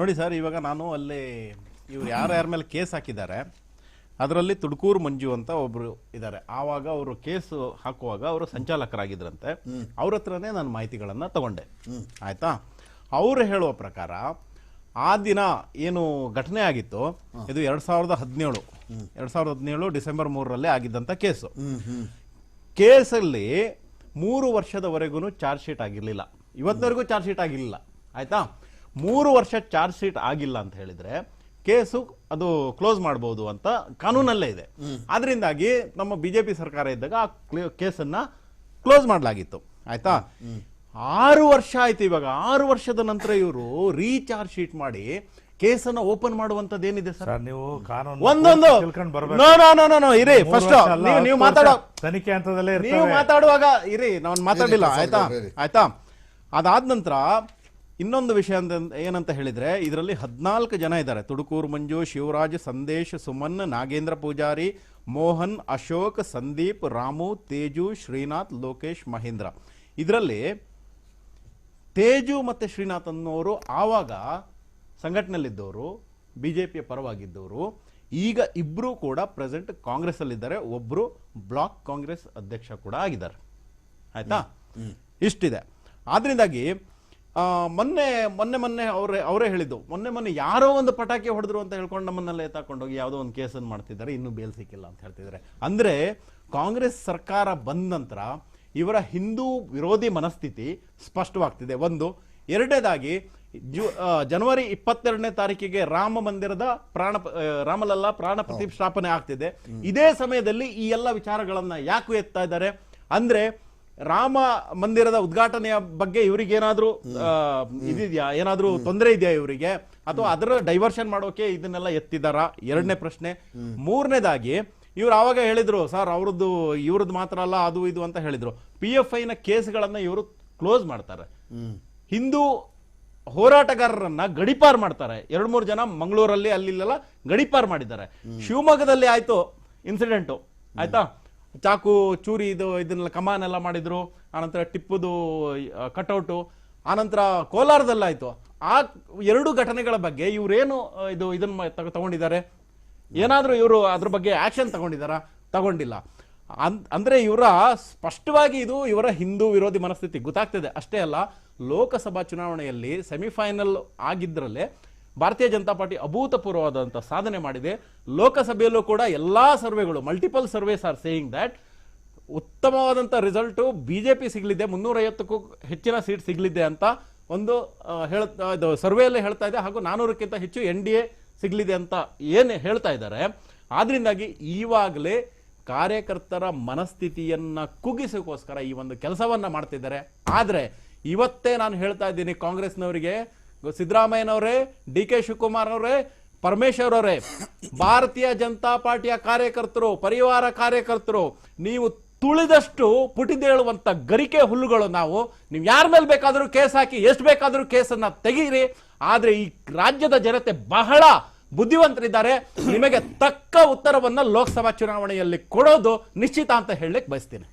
ನೋಡಿ ಸರ್ ಇವಾಗ ನಾನು ಅಲ್ಲಿ ಇವ್ರು ಯಾರ್ಯಾರ ಮೇಲೆ ಕೇಸ್ ಹಾಕಿದ್ದಾರೆ ಅದರಲ್ಲಿ ತುಡ್ಕೂರು ಮಂಜು ಅಂತ ಒಬ್ರು ಇದ್ದಾರೆ. ಆವಾಗ ಅವರು ಕೇಸ್ ಹಾಕುವಾಗ ಅವರು ಸಂಚಾಲಕರಾಗಿದ್ರಂತೆ. ಅವ್ರ ಹತ್ರನೇ ನಾನು ಮಾಹಿತಿಗಳನ್ನು ತಗೊಂಡೆ. ಆಯ್ತಾ? ಅವರು ಹೇಳುವ ಪ್ರಕಾರ ಆ ದಿನ ಏನು ಘಟನೆ ಆಗಿತ್ತು ಇದು ಎರಡ್ ಸಾವಿರದ ಹದಿನೇಳು. ಎರಡ್ ಸಾವಿರದ ಹದಿನೇಳು ಡಿಸೆಂಬರ್ ಮೂರರಲ್ಲಿ ಆಗಿದ್ದಂಥ ಕೇಸು. ಕೇಸಲ್ಲಿ ಮೂರು ವರ್ಷದವರೆಗೂ ಚಾರ್ಜ್ ಶೀಟ್ ಆಗಿರಲಿಲ್ಲ. ಇವತ್ತಿನವರೆಗೂ ಚಾರ್ಜ್ ಶೀಟ್ ಆಗಿರಲಿಲ್ಲ. ಆಯ್ತಾ? ಮೂರು ವರ್ಷ ಚಾರ್ಜ್ ಶೀಟ್ ಆಗಿಲ್ಲ ಅಂತ ಹೇಳಿದ್ರೆ ಕೇಸು ಅದು ಕ್ಲೋಸ್ ಮಾಡಬಹುದು ಅಂತ ಕಾನೂನಲ್ಲೇ ಇದೆ. ಅದರಿಂದಾಗಿ ನಮ್ಮ ಬಿಜೆಪಿ ಸರ್ಕಾರ ಇದ್ದಾಗ ಆ ಕೇಸನ್ನ ಕ್ಲೋಸ್ ಮಾಡಲಾಗಿತ್ತು. ಆಯ್ತಾ? ಆರು ವರ್ಷ ಆಯ್ತು ಇವಾಗ. ಆರು ವರ್ಷದ ನಂತರ ಇವರು ರೀಚಾರ್ಜ್ ಶೀಟ್ ಮಾಡಿ ಕೇಸನ್ನ ಓಪನ್ ಮಾಡುವಂತದ್ದು ಏನಿದೆ ಸರ್ ನೀವು ಕಾನೂನು ಒಂದೊಂದು ತಿಳ್ಕೊಂಡು ಬರ್ಬೇಕು. No no no no no ಇರಿ ಫಸ್ಟ್ ನೀವು ಮಾತಾಡೋ ತನಿಖೆ ಹಂತದಲ್ಲೇ ನೀವು ಮಾತಾಡುವಾಗ ಇರಿ ನಾನು ಮಾತಾಡಿಲ್ಲ ಆಯ್ತಾ? ಆಯ್ತಾ? ಅದಾದ ನಂತರ ಇನ್ನೊಂದು ವಿಷಯ ಅಂತ ಏನಂತ ಹೇಳಿದರೆ ಇದರಲ್ಲಿ ಹದಿನಾಲ್ಕು ಜನ ಇದ್ದಾರೆ. ತುಡುಕೂರು ಮಂಜು ಶಿವರಾಜ್ ಸಂದೇಶ್ ಸುಮನ್ ನಾಗೇಂದ್ರ ಪೂಜಾರಿ ಮೋಹನ್ ಅಶೋಕ್ ಸಂದೀಪ್ ರಾಮು ತೇಜು ಶ್ರೀನಾಥ್ ಲೋಕೇಶ್ ಮಹೇಂದ್ರ. ಇದರಲ್ಲಿ ತೇಜು ಮತ್ತು ಶ್ರೀನಾಥ್ ಅನ್ನೋರು ಆವಾಗ ಸಂಘಟನೆಯಲ್ಲಿದ್ದವರು ಬಿ ಜೆ ಪಿಯ ಪರವಾಗಿದ್ದವರು. ಈಗ ಇಬ್ಬರೂ ಕೂಡ ಪ್ರೆಸೆಂಟ್ ಕಾಂಗ್ರೆಸ್ಸಲ್ಲಿದ್ದಾರೆ. ಒಬ್ಬರು ಬ್ಲಾಕ್ ಕಾಂಗ್ರೆಸ್ ಅಧ್ಯಕ್ಷ ಕೂಡ ಆಗಿದ್ದಾರೆ. ಆಯಿತಾ? ಇಷ್ಟಿದೆ. ಆದ್ರಿಂದಾಗಿ ಆ, ಮೊನ್ನೆ ಮೊನ್ನೆ ಮೊನ್ನೆ ಅವರೇ ಅವರೇ ಹೇಳಿದ್ದು ಮೊನ್ನೆ ಮೊನ್ನೆ ಯಾರೋ ಒಂದು ಪಟಾಕಿ ಹೊಡೆದ್ರು ಅಂತ ಹೇಳ್ಕೊಂಡು ನಮ್ಮನ್ನೆಲ್ಲ ಎತ್ತಾಕೊಂಡೋಗಿ ಯಾವುದೋ ಒಂದು ಕೇಸನ್ನು ಮಾಡ್ತಿದ್ದಾರೆ ಇನ್ನೂ ಬೇಲ್ ಸಿಕ್ಕಿಲ್ಲ ಅಂತ ಹೇಳ್ತಿದ್ದಾರೆ. ಅಂದರೆ ಕಾಂಗ್ರೆಸ್ ಸರ್ಕಾರ ಬಂದ ನಂತರ ಇವರ ಹಿಂದೂ ವಿರೋಧಿ ಮನಸ್ಥಿತಿ ಸ್ಪಷ್ಟವಾಗ್ತಿದೆ. ಒಂದು ಎರಡನೇದಾಗಿ ಜು ಜನವರಿ ಇಪ್ಪತ್ತೆರಡನೇ ತಾರೀಕಿಗೆ ರಾಮ ಮಂದಿರದ ಪ್ರಾಣ ರಾಮಲಲ್ಲ ಪ್ರಾಣ ಪ್ರತಿಷ್ಠಾಪನೆ ಆಗ್ತಿದೆ. ಇದೇ ಸಮಯದಲ್ಲಿ ಈ ಎಲ್ಲ ವಿಚಾರಗಳನ್ನ ಯಾಕೆ ಎತ್ತಾ ಇದ್ದಾರೆ? ಅಂದ್ರೆ ರಾಮ ಮಂದಿರದ ಉದ್ಘಾಟನೆಯ ಬಗ್ಗೆ ಇವರಿಗೆ ಏನಾದರೂ ಇದಿದ್ಯಾ? ಏನಾದ್ರೂ ತೊಂದರೆ ಇದೆಯಾ ಇವರಿಗೆ? ಅಥವಾ ಅದರ ಡೈವರ್ಷನ್ ಮಾಡೋಕೆ ಇದನ್ನೆಲ್ಲ ಎತ್ತಿದಾರಾ ಎರಡನೇ ಪ್ರಶ್ನೆ. ಮೂರನೇದಾಗಿ, ಇವ್ರು ಆವಾಗ ಹೇಳಿದ್ರು, ಸರ್, ಅವ್ರದ್ದು, ಇವ್ರದ್ದು ಮಾತ್ರ ಅಲ್ಲ, ಅದು ಇದು ಅಂತ ಹೇಳಿದ್ರು. ಪಿ ಎಫ್ ಐನ ಕೇಸ್ಗಳನ್ನ ಇವರು ಕ್ಲೋಸ್ ಮಾಡ್ತಾರೆ. ಹಿಂದೂ ಹೋರಾಟಗಾರರನ್ನ ಗಡಿಪಾರ್ ಮಾಡ್ತಾರೆ. ಎರಡ್ ಮೂರು ಜನ ಮಂಗಳೂರಲ್ಲಿ ಅಲ್ಲಿ ಗಡಿಪಾರ್ ಮಾಡಿದ್ದಾರೆ. ಶಿವಮೊಗ್ಗದಲ್ಲಿ ಆಯ್ತು ಇನ್ಸಿಡೆಂಟು ಆಯ್ತಾ? ಚಾಕು, ಚೂರಿ ಇದು, ಇದನ್ನೆಲ್ಲ ಕಮಾನ್ ಎಲ್ಲ ಮಾಡಿದ್ರು. ಆನಂತರ ಟಿಪ್ಪುದು ಕಟೌಟು. ಆನಂತರ ಕೋಲಾರದಲ್ಲಾಯ್ತು. ಆ ಎರಡು ಘಟನೆಗಳ ಬಗ್ಗೆ ಇವರೇನು ಇದು ಇದನ್ನ ತಗೊಂಡಿದ್ದಾರೆ? ಏನಾದರೂ ಇವರು ಅದ್ರ ಬಗ್ಗೆ ಆಕ್ಷನ್ ತಗೊಂಡಿದಾರ ತಗೊಂಡಿಲ್ಲ. ಅಂದ್ರೆ ಇವರ ಸ್ಪಷ್ಟವಾಗಿ ಇದು ಇವರ ಹಿಂದೂ ವಿರೋಧಿ ಮನಸ್ಥಿತಿ. ಗೊತ್ತಾಗ್ತದೆ. ಅಷ್ಟೇ ಅಲ್ಲ, ಲೋಕಸಭಾ ಚುನಾವಣೆಯಲ್ಲಿ ಸೆಮಿಫೈನಲ್ ಆಗಿದ್ರಲ್ಲೇ ಭಾರತೀಯ ಜನತಾ ಪಾರ್ಟಿ ಅಭೂತಪೂರ್ವವಾದಂಥ ಸಾಧನೆ ಮಾಡಿದೆ. ಲೋಕಸಭೆಯಲ್ಲೂ ಕೂಡ ಎಲ್ಲಾ ಸರ್ವೆಗಳು multiple surveys are saying that ಉತ್ತಮವಾದಂಥ ರಿಸಲ್ಟು ಬಿಜೆಪಿ ಸಿಗಲಿದೆ. ಮುನ್ನೂರೈವತ್ತಕ್ಕೂ ಹೆಚ್ಚಿನ ಸೀಟ್ ಸಿಗಲಿದೆ ಅಂತ ಒಂದು ಹೇಳ್ತಾ ಹೇಳ ಇದು ಸರ್ವೆಯಲ್ಲೇ ಹೇಳ್ತಾ ಇದೆ. ಹಾಗೂ ನಾನೂರಕ್ಕಿಂತ ಹೆಚ್ಚು ಎನ್ ಡಿ ಎ ಸಿಗಲಿದೆ ಅಂತ ಏನು ಹೇಳ್ತಾ ಇದ್ದಾರೆ. ಆದ್ರಿಂದಾಗಿ ಈವಾಗಲೇ ಕಾರ್ಯಕರ್ತರ ಮನಸ್ಥಿತಿಯನ್ನ ಕುಗ್ಗಿಸೋಕ್ಕೋಸ್ಕರ ಈ ಒಂದು ಕೆಲಸವನ್ನ ಮಾಡ್ತಿದ್ದಾರೆ. ಆದರೆ ಇವತ್ತೇ ನಾನು ಹೇಳ್ತಾ ಇದ್ದೀನಿ ಕಾಂಗ್ರೆಸ್ನವರಿಗೆ ಸಿದ್ದರಾಮಯ್ಯನವರೇ ಡಿ ಕೆ ಶಿವಕುಮಾರ್ ಅವರೇ ಪರಮೇಶ್ವರ್ ಅವರೇ ಭಾರತೀಯ ಜನತಾ ಪಾರ್ಟಿಯ ಕಾರ್ಯಕರ್ತರು, ಪರಿವಾರ ಕಾರ್ಯಕರ್ತರು, ನೀವು ತುಳಿದಷ್ಟು ಪುಟಿದೇಳುವಂತ ಗರಿಕೆ ಹುಲ್ಲುಗಳು ನಾವು. ನೀವು ಯಾರ ಮೇಲೆ ಬೇಕಾದರೂ ಕೇಸ್ ಹಾಕಿ, ಎಷ್ಟು ಬೇಕಾದರೂ ಕೇಸನ್ನ ತೆಗೀರಿ. ಆದರೆ ಈ ರಾಜ್ಯದ ಜನತೆ ಬಹಳ ಬುದ್ಧಿವಂತರಿದ್ದಾರೆ. ನಿಮಗೆ ತಕ್ಕ ಉತ್ತರವನ್ನು ಲೋಕಸಭಾ ಚುನಾವಣೆಯಲ್ಲಿ ಕೊಡೋದು ನಿಶ್ಚಿತ ಅಂತ ಹೇಳಲಿಕ್ಕೆ ಬಯಸ್ತೀನಿ.